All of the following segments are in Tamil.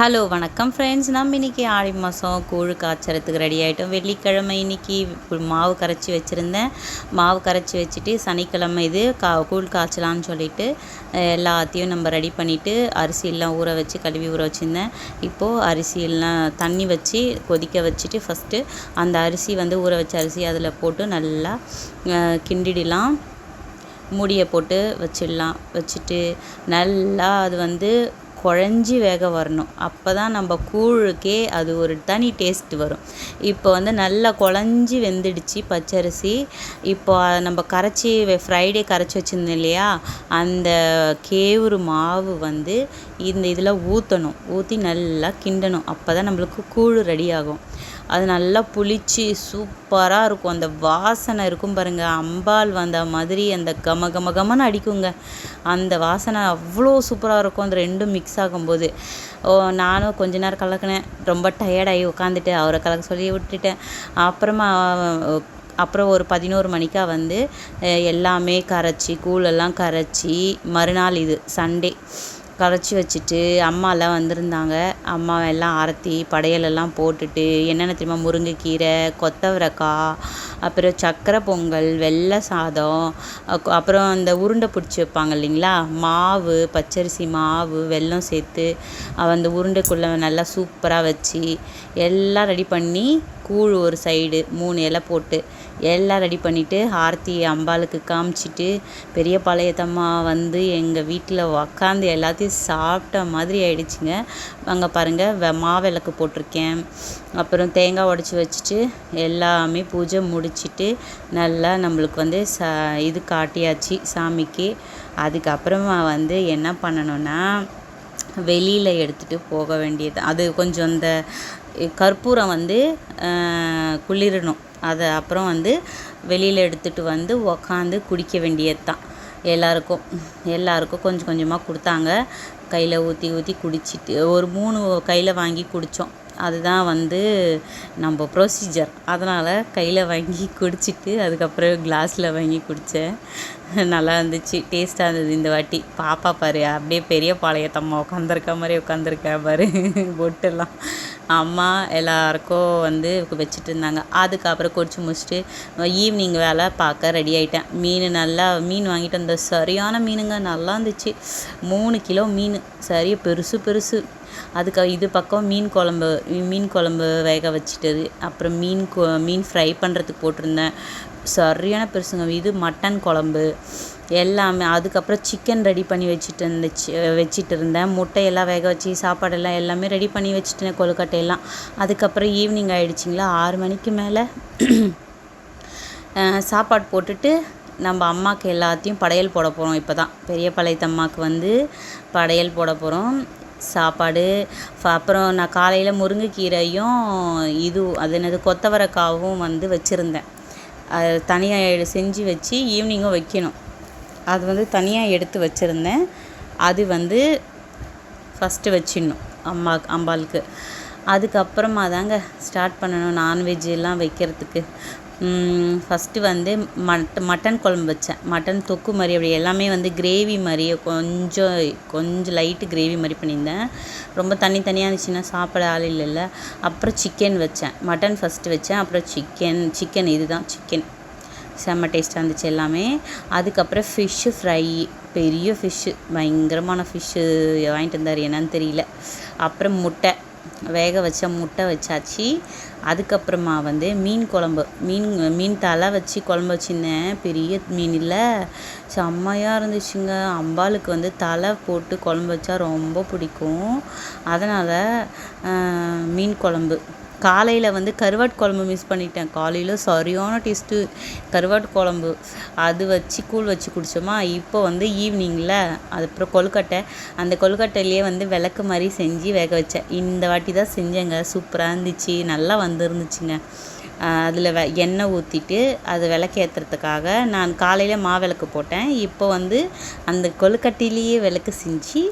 ஹலோ வணக்கம் ஃப்ரெண்ட்ஸ் நம்ம இன்றைக்கி ஆடி மாதம் கூழ் காய்ச்சறதுக்கு ரெடி ஆகிட்டோம் வெள்ளிக்கிழமை இன்றைக்கி மாவு கரைச்சி வச்சுருந்தேன். மாவு கரைச்சி வச்சுட்டு சனிக்கிழமை இது கா கூழ் காய்ச்சலான்னு சொல்லிட்டு எல்லாத்தையும் நம்ம ரெடி பண்ணிவிட்டு அரிசியெல்லாம் ஊற வச்சு கழுவி ஊற வச்சுருந்தேன். இப்போது அரிசியெல்லாம் தண்ணி வச்சு கொதிக்க வச்சுட்டு ஃபஸ்ட்டு அந்த அரிசி வந்து ஊற வச்ச அரிசி அதில் போட்டு நல்லா கிண்டிடலாம். மூடியை போட்டு வச்சிடலாம். வச்சுட்டு நல்லா அது வந்து குழஞ்சி வேக வரணும். அப்போ தான் நம்ம கூழுக்கே அது ஒரு தனி டேஸ்ட் வரும். இப்போ வந்து நல்லா குழஞ்சி வெந்துடுச்சு பச்சரிசி. இப்போ நம்ம கரைச்சி ஃப்ரைடே கரைச்சி வச்சுருந்தோம் இல்லையா? அந்த கேவுரு மாவு வந்து இந்த இதில் ஊற்றணும் ஊற்றி நல்லா கிண்டணும். அப்போ தான் நம்மளுக்கு கூழ் ரெடி ஆகும். அது நல்லா புளிச்சு சூப்பராக இருக்கும். அந்த வாசனை இருக்கும் பாருங்கள் அம்பால் வந்த மாதிரி அந்த கம கம கமன்னு அடிக்குங்க. அந்த வாசனை அவ்வளோ சூப்பராக இருக்கும். அந்த ரெண்டும் மிக்ஸ் ஆகும்போது. ஓ நானும் கொஞ்ச நேரம் கலக்கினேன். ரொம்ப டயர்டாகி உட்காந்துட்டு அவரை கலக்க சொல்லி விட்டுட்டேன். அப்புறமா அப்புறம் ஒரு பதினோரு மணிக்கா வந்து எல்லாமே கரைச்சி கூழெல்லாம் கரைச்சி மறுநாள் இது சண்டே கரைச்சி வச்சுட்டு அம்மாலாம் வந்திருந்தாங்க. அம்மா எல்லாம் ஆரத்தி படையலெல்லாம் போட்டுட்டு என்னென்ன தெரியுமா முருங்கைக்கீரை கொத்தவரக்காய் அப்புறம் சக்கரை பொங்கல் வெள்ளை சாதம் அப்புறம் இந்த உருண்டை பிடிச்சி வைப்பாங்க இல்லைங்களா? மாவு பச்சரிசி மாவு வெல்லம் சேர்த்து அந்த உருண்டைக்குள்ளே நல்லா சூப்பராக வச்சு எல்லாம் ரெடி பண்ணி கூழ் ஒரு சைடு மூணு இலை போட்டு எல்லாம் ரெடி பண்ணிவிட்டு ஆர்த்தி அம்பாளுக்கு காமிச்சிட்டு பெரிய பாளையத்தம்மா வந்து எங்கள் வீட்டில் உக்காந்து எல்லாத்தையும் சாப்பிட்ட மாதிரி ஆயிடுச்சுங்க. அங்கே பாருங்கள் மாவிளக்கு போட்டிருக்கேன். அப்புறம் தேங்காய் உடச்சி வச்சுட்டு எல்லாமே பூஜை முடிச்சுட்டு நல்லா நம்மளுக்கு வந்து ச இது காட்டியாச்சு சாமிக்கு. அதுக்கப்புறமா வந்து என்ன பண்ணணுன்னா வெளியில் எடுத்துகிட்டு போக வேண்டியது. அது கொஞ்சம் அந்த கற்பூரம் வந்து குளிரணும். அதை அப்புறம் வந்து வெளியில் எடுத்துகிட்டு வந்து உக்காந்து குடிக்க வேண்டியது தான் எல்லாருக்கும் எல்லாருக்கும் கொஞ்சம் கொஞ்சமாக கொடுத்தாங்க. கையில் ஊற்றி ஊற்றி குடிச்சிட்டு ஒரு மூணு கையில் வாங்கி குடித்தோம் அதுதான் வந்து நம்ம ப்ரொசீஜர் அதனால் கையில் வாங்கி குடிச்சிட்டு அதுக்கப்புறம் கிளாஸில் வாங்கி குடித்தேன் நல்லா இருந்துச்சு. டேஸ்ட்டாக இருந்தது இந்த வாட்டி. பாப்பா பாரு அப்படியே பெரிய பாளையத்தம்மா உட்காந்துருக்க மாதிரி உட்காந்துருக்க பாரு. பொட்டெல்லாம். அம்மா எல்லாருக்கும் வந்து வச்சுட்டு இருந்தாங்க அதுக்கப்புறம் குடிச்சு முடிச்சுட்டு ஈவினிங் வேலை பார்க்க ரெடி ஆகிட்டேன் மீன் நல்லா மீன் வாங்கிட்டு வந்த சரியான மீனுங்க நல்லா இருந்துச்சு. மூணு கிலோ மீன். சரி பெருசு பெருசு. அதுக்கு இது பக்கம் மீன் குழம்பு மீன் குழம்பு வேக வச்சுட்டது. அப்புறம் மீன் மீன் ஃப்ரை பண்ணுறதுக்கு போட்டிருந்தேன். சரியான பெருசுங்க. இது மட்டன் குழம்பு. எல்லாமே அதுக்கப்புறம் சிக்கன் ரெடி பண்ணி வச்சுட்டு இருந்துச்சு வச்சுட்டு இருந்தேன் முட்டையெல்லாம் வேக வச்சு சாப்பாடெல்லாம் எல்லாமே ரெடி பண்ணி வச்சுட்டேன் கொழுக்கட்டையெல்லாம். அதுக்கப்புறம் ஈவினிங் ஆகிடுச்சிங்களா ஆறு மணிக்கு மேலே சாப்பாடு போட்டுட்டு நம்ம அம்மாவுக்கு எல்லாத்தையும் படையல் போட போகிறோம் இப்போ தான் பெரிய பாளையத்தம்மாவுக்கு வந்து படையல் போட போகிறோம் சாப்பாடு அப்புறம் நான் காலையில் முருங்கைக்கீரையும் இது அது என்னது கொத்தவரக்காவும் வந்து வச்சுருந்தேன். அது தனியாக செஞ்சு வச்சு ஈவினிங்கும் வைக்கணும். அது வந்து தனியாக எடுத்து வச்சுருந்தேன். அது வந்து ஃபஸ்ட்டு வச்சிடணும் அம்மா அம்பாளுக்கு. அதுக்கப்புறமா தாங்க ஸ்டார்ட் பண்ணணும். நான்வெஜ் எல்லாம் வைக்கிறதுக்கு. ஃபஸ்ட்டு வந்து மட் மட்டன் குழம்பு வச்சேன். மட்டன் தொக்கு மாதிரி அப்படி எல்லாமே வந்து கிரேவி மாதிரி கொஞ்சம் கொஞ்சம் லைட்டு கிரேவி மாதிரி பண்ணியிருந்தேன். ரொம்ப தனி தனியாக இருந்துச்சுன்னா சாப்பிட ஆள் இல்லைல்ல அப்புறம் சிக்கன் வச்சேன். மட்டன் ஃபஸ்ட்டு வச்சேன். அப்புறம் சிக்கன் சிக்கன் இதுதான் சிக்கன் செம்ம டேஸ்ட்டாக இருந்துச்சு எல்லாமே. அதுக்கப்புறம் ஃபிஷ்ஷு ஃப்ரை பெரிய ஃபிஷ்ஷு பயங்கரமான ஃபிஷ்ஷு வாங்கிட்டு வந்தார் என்னன்னு தெரியல. அப்புறம் முட்டை. வேக வச்ச முட்டை வச்சாச்சு. அதுக்கப்புறமா வந்து மீன் குழம்பு. மீன் மீன் தலை வச்சு குழம்பு வச்சுருந்தேன் பெரிய மீன் இல்லை. செம்மையாக இருந்துச்சுங்க. அம்பாளுக்கு வந்து தலை போட்டு குழம்பு வச்சா ரொம்ப பிடிக்கும். அதனால் மீன் குழம்பு. காலையில் வந்து கருவாட்டு குழம்பு மிஸ் பண்ணிட்டேன். காலையில் சரியான டேஸ்ட்டு கருவாட்டு குழம்பு. அது வச்சு கூழ் வச்சு குடித்தோமா இப்போ வந்து ஈவினிங்கில் அதுக்கப்புறம் கொழுக்கட்டை. அந்த கொழுக்கட்டையிலேயே வந்து விளக்கு மாதிரி செஞ்சு வேக வச்சேன். இந்த வாட்டி தான் செஞ்சேங்க. சூப்பராக இருந்துச்சு. நல்லா வந்துருந்துச்சுங்க. அதில் வெ எண்ணெய் ஊற்றிட்டு அது விளக்கேற்றுறதுக்காக நான் காலையில் மா விளக்கு போட்டேன். இப்போ வந்து அந்த கொழுக்கட்டையிலேயே விளக்கு செஞ்சு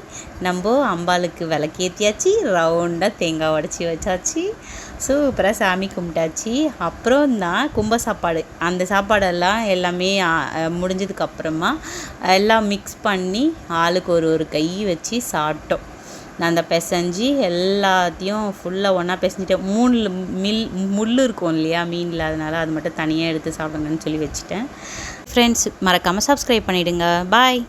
நம்ம அம்பாளுக்கு விளக்கேற்றியாச்சு ரவுண்டாக தேங்காய் உடச்சி வச்சாச்சு. சூப்பராக சாமி கும்பிட்டாச்சு. அப்புறம் தான் கும்ப சாப்பாடு. அந்த சாப்பாடெல்லாம் எல்லாமே முடிஞ்சதுக்கப்புறமா எல்லாம் மிக்ஸ் பண்ணி ஆளுக்கு ஒரு ஒரு கை வச்சு சாப்பிட்டோம். நான் அந்த பிசைஞ்சு எல்லாத்தையும் ஃபுல்லாக ஒன்றா பிசைஞ்சிட்டேன். மூணில் மில் முள் இருக்கும் இல்லையா மீனில். அதனால் அது மட்டும் தனியாக எடுத்து சாப்பிடுங்கன்னு சொல்லி வச்சுட்டேன். ஃப்ரெண்ட்ஸ் மறக்காமல் சப்ஸ்கிரைப் பண்ணிவிடுங்க பாய்